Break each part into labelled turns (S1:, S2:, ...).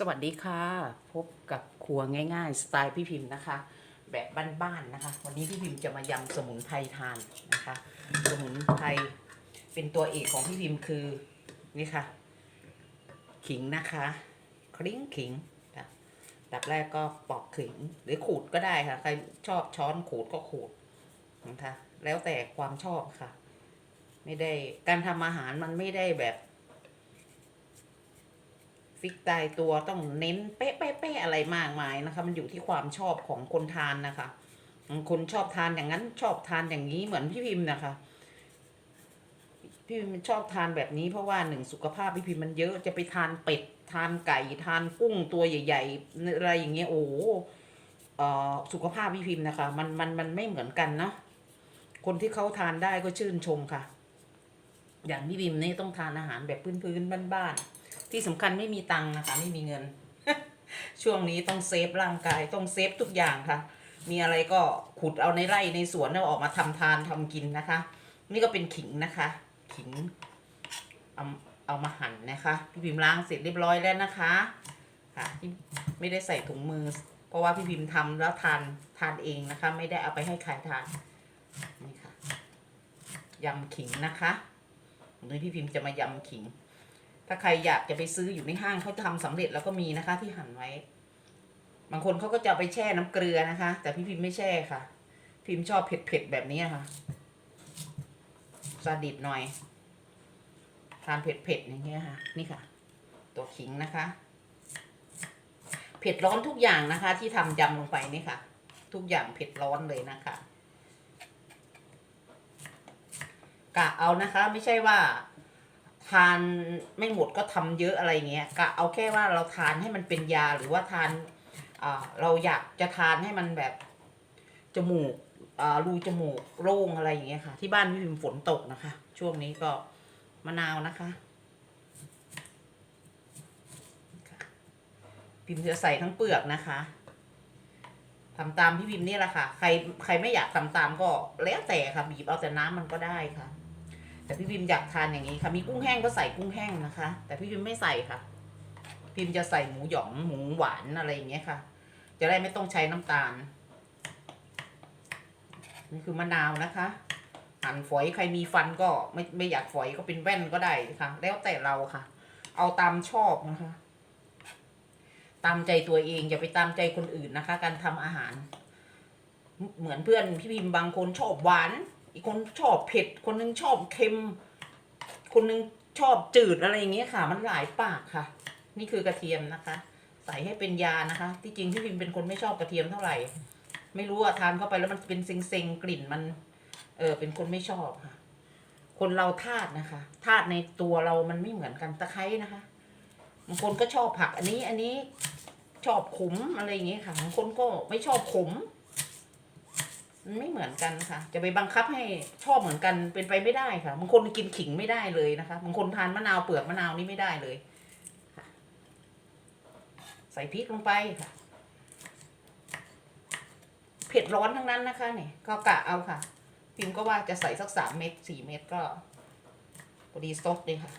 S1: สวัสดีค่ะ พบกับครัวง่ายๆ สไตล์พี่พิมพ์นะคะ แบบบ้านๆนะคะ วันนี้พี่พิมพ์จะมายำสมุนไพรทานนะคะ สมุนไพรเป็นตัวเอกของพี่พิมพ์คือนี่ค่ะ ขิงนะคะคลิ้งขิงดับแรกก็ปอกขิงหรือขูดก็ได้ค่ะ ใครชอบช้อนขูดก็ขูดนะคะแล้วแต่ความชอบค่ะ ไม่ได้การทำอาหารมันไม่ได้แบบ ฟิกตายตัวต้องเน้นเป๊ะเป๊ะเป๊ะอะไรมากมายนะคะ มันอยู่ที่ความชอบของคนทานนะคะคนชอบทานอย่างนั้นชอบทานอย่างนี้เหมือนพี่พิมพ์นะคะ พี่พิมพ์ชอบทานแบบนี้เพราะว่าหนึ่งสุขภาพพี่พิมพ์มันเยอะจะไปทานเป็ดทานไก่ทานกุ้งตัวใหญ่ ๆ อะไรอย่างเงี้ยโอ้เออสุขภาพพี่พิมพ์นะคะ มันมันมันไม่เหมือนกันเนาะคนที่เขาทานได้ก็ชื่นชมค่ะ อย่างพี่พิมพ์นี่ต้องทานอาหารแบบพื้นๆบ้านๆ ที่สำคัญไม่มีตังค์นะคะ ไม่มีเงิน ช่วงนี้ต้องเซฟร่างกายต้องเซฟทุกอย่างค่ะ มีอะไรก็ขุดเอาในไร่ในสวนเอาออกมาทำทานทำกินนะคะ นี่ก็เป็นขิงนะคะ ขิงเอาเอามาหั่นนะคะพี่พิมพ์ล้างเสร็จเรียบร้อยแล้วนะคะค่ะที่ไม่ได้ใส่ถุงมือ เพราะว่าพี่พิมพ์ทำแล้วทานทานเองนะคะ ไม่ได้เอาไปให้ใครทานนี่ค่ะยำขิงนะคะวันนี้พี่พิมพ์จะมายำขิง ถ้าใครอยากจะไปซื้ออยู่ในห้างเขาทำสำเร็จแล้วก็มีนะคะ ที่หั่นไว้ บางคนเขาก็จะไปแช่น้ำเกลือนะคะ แต่พี่พิมพ์ไม่แช่ค่ะ พิมพ์ชอบเผ็ดๆแบบนี้ค่ะซาดิสหน่อยทานเผ็ดๆอย่างเงี้ยค่ะ นี่ค่ะ ตัวขิงนะคะ เผ็ดร้อนทุกอย่างนะคะ ที่ทำยำลงไปนี่ค่ะ ทุกอย่างเผ็ดร้อนเลยนะคะกะเอานะคะ ไม่ใช่ว่า ทานไม่หมดก็ทำเยอะอะไรเงี้ยกะเอาแค่ว่าเราทานให้มันเป็นยาหรือว่าทานอ่าเราอยากจะทานให้มันแบบจมูกอ่ารูจมูกโล่งอะไรอย่างเงี้ยค่ะ ที่บ้านพี่พิมฝนตกนะคะ ช่วงนี้ก็มะนาวนะคะ พิมจะใส่ทั้งเปลือกนะคะทำตามพี่พิมนี่แหละค่ะ ใครใครไม่อยากทำตามก็แล้วแต่ค่ะบีบเอาแต่น้ำมันก็ได้ค่ะ แต่พี่พิมอยากทานอย่างนี้ค่ะ มีกุ้งแห้งก็ใส่กุ้งแห้งนะคะ แต่พี่พิมไม่ใส่ค่ะ พิมจะใส่หมูหยองหมูหวานอะไรอย่างเงี้ยค่ะ จะได้ไม่ต้องใช้น้ำตาล นี่คือมะนาวนะคะ หั่นฝอยใครมีฟันก็ไม่ไม่อยากฝอยก็เป็นแว่นก็ได้ค่ะ แล้วแต่เราค่ะ เอาตามชอบนะคะ ตามใจตัวเองอย่าไปตามใจคนอื่นนะคะ การทำอาหาร เหมือนเพื่อนพี่พิมบางคนชอบหวาน อีกคนชอบเผ็ด คนนึงชอบเค็ม คนนึงชอบจืดอะไรอย่างเงี้ยค่ะ มันหลายปากค่ะ นี่คือกระเทียมนะคะ ใส่ให้เป็นยานะคะ ที่จริงพี่พิมเป็นคนไม่ชอบกระเทียมเท่าไหร่ ไม่รู้อะทานเข้าไปแล้วมันเป็นเซ็งๆกลิ่นมัน เออเป็นคนไม่ชอบค่ะ คนเราธาตุนะคะธาตุในตัวเรามันไม่เหมือนกันตะไคร้นะคะบางคนก็ชอบผักอันนี้อันนี้ชอบขมอะไรอย่างเงี้ยค่ะบางคนก็ไม่ชอบขม มันไม่เหมือนกันค่ะ จะไปบังคับให้ชอบเหมือนกันเป็นไปไม่ได้ค่ะบางคนกินขิงไม่ได้เลยนะคะบางคนทานมะนาวเปลือกมะนาวนี่ไม่ได้เลยค่ะใส่พริกลงไปค่ะเผ็ดร้อนทั้งนั้นนะคะเนี่ยก็กะเอาค่ะ พิมก็ว่าจะใส่สักสามเม็ดสี่เม็ดก็พอดีซดเลยค่ะ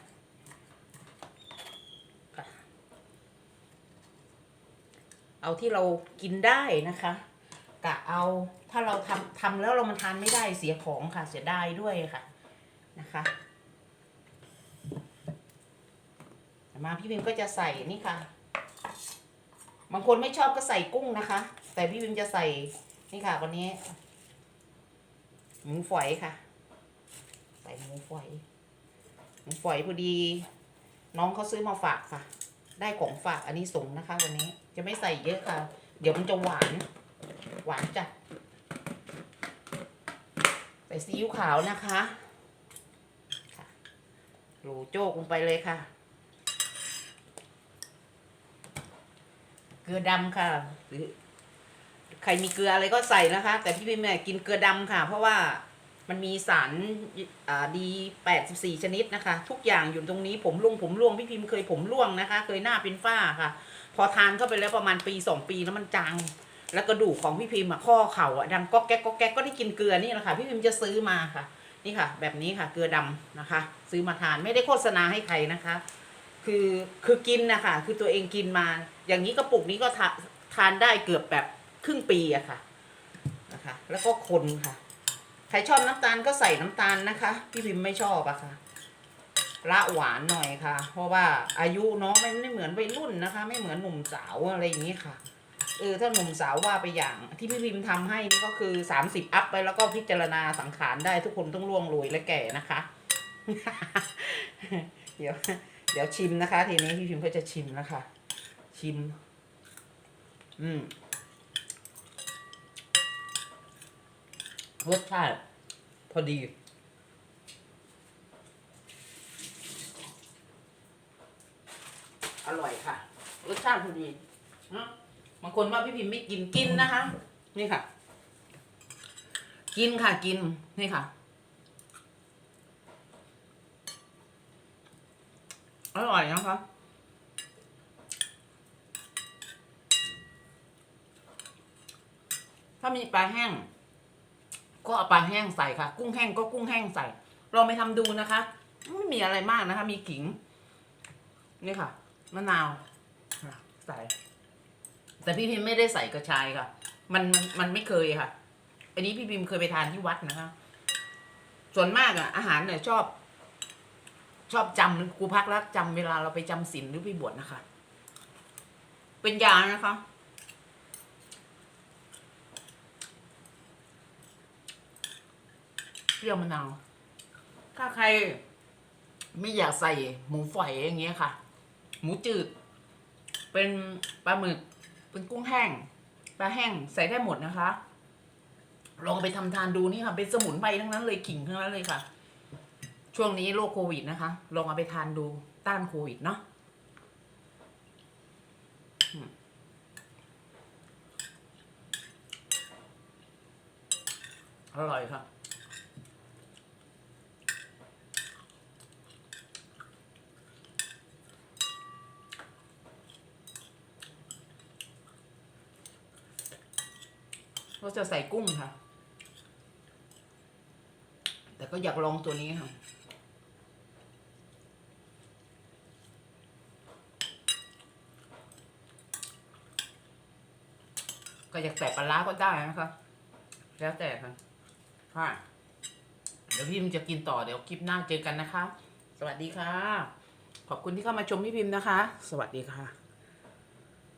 S1: เอาที่เรากินได้นะคะ กะเอาถ้าเราทำทำแล้วเรามันทานไม่ได้เสียของค่ะเสียดายด้วยค่ะนะคะมาพี่พิมก็จะใส่นี่ค่ะ บางคนไม่ชอบก็ใส่กุ้งนะคะ แต่พี่พิมจะใส่นี่ค่ะวันนี้หมูฝอยค่ะ ใส่หมูฝอยหมูฝอยพอดี น้องเขาซื้อมาฝากค่ะ ได้ของฝากอันนี้ส่งนะคะ วันนี้จะไม่ใส่เยอะค่ะ เดี๋ยวมันจะหวาน หวานจัด ใส่ซีอิ๊วขาวนะคะโรโจกลงไปเลยค่ะ เกลือดำค่ะหรือใครมีเกลืออะไรก็ใส่นะคะ แต่พี่พิมเนี่ยกินเกลือดำค่ะ เพราะว่ามันมีสารดีแปดสิบสี่ชนิดนะคะ ทุกอย่างอยู่ตรงนี้ผมร่วงผมร่วงพี่พิมเคยผมร่วงนะคะ เคยหน้าเป็นฝ้าค่ะ พอทานเข้าไปแล้วประมาณปีสองปีแล้วมันจาง แล้วกระดูกของพี่พิมพ์อะข้อเข่าอะดังก๊อกแก๊กก๊อกแก๊กก็ได้กินเกลือนี่แหละค่ะพี่พิมพ์จะซื้อมาค่ะ นี่ค่ะ แบบนี้ค่ะเกลือดำนะคะ ซื้อมาทานไม่ได้โฆษณาให้ใครนะคะ คือคือกินนะคะคือตัวเองกินมา อย่างนี้กระปุกนี้ก็ทาทานได้เกือบแบบครึ่งปีอะค่ะนะคะ แล้วก็คนค่ะใครชอบน้ำตาลก็ใส่น้ำตาลนะคะ พี่พิมพ์ไม่ชอบอะค่ะละหวานหน่อยค่ะ เพราะว่าอายุเนาะไม่ไม่เหมือนวัยรุ่นนะคะ ไม่เหมือนหนุ่มสาวอะไรอย่างนี้ค่ะ เออถ้าหนุ่มสาวว่าไปอย่าง ที่พี่พิมพ์ทำให้นี่ก็คือสามสิบอัพไปแล้วก็พิจารณาสังขารได้ทุกคนต้องล่วงโรยและแก่นะคะ เดี๋ยว เดี๋ยวชิมนะคะ ทีนี้พี่พิมพ์ก็จะชิมนะคะ ชิม อืมรสชาติพอดีอร่อยค่ะ รสชาติพอดีนะางคนว่าพี่พิมพ์ไม่กินกินนะคะ นี่ค่ะ กินค่ะกินนี่ค่ะ อร่อยนะคะถ้ามีปลาแห้ง ก็เอาปลาแห้งใส่ค่ะ กุ้งแห้งก็กุ้งแห้งใส่ลองไปทำดูนะคะ ไม่มีอะไรมากนะคะ มีขิง นี่ค่ะมะนาวใส่ แต่พี่พิมพ์ไม่ได้ใส่กระชายค่ะ มันมันมันไม่เคยค่ะ อันนี้พี่พิมพ์เคยไปทานที่วัดนะคะ ส่วนมากอะอาหารเนี่ยชอบ ชอบจำครูพักแล้วจำเวลาเราไปจำศีลหรือไปบวชนะคะ เป็นยานะคะเปรี้ยวมะนาว ถ้าใครไม่อยากใส่หมูฝอยอย่างเงี้ยค่ะ หมูจืด เป็นปลาหมึก เป็นกุ้งแห้งปลาแห้งใส่ได้หมดนะคะ ลองไปทำทานดูนี่ค่ะ เป็นสมุนไพรทั้งนั้นเลยขิงทั้งนั้นเลยค่ะ ช่วงนี้โรคโควิดนะคะ ลองเอาไปทานดูต้านโควิดเนาะอืมอร่อยค่ะ เราจะใส่กุ้งค่ะ แต่ก็อยากลองตัวนี้ค่ะก็อยากใส่ปลาร้าก็ได้นะคะ แล้วแต่ค่ะค่ะเดี๋ยวพิมพ์จะกินต่อเดี๋ยวคลิปหน้าเจอกันนะคะ สวัสดีค่ะ ขอบคุณที่เข้ามาชมพี่พิมพ์นะคะ สวัสดีค่ะ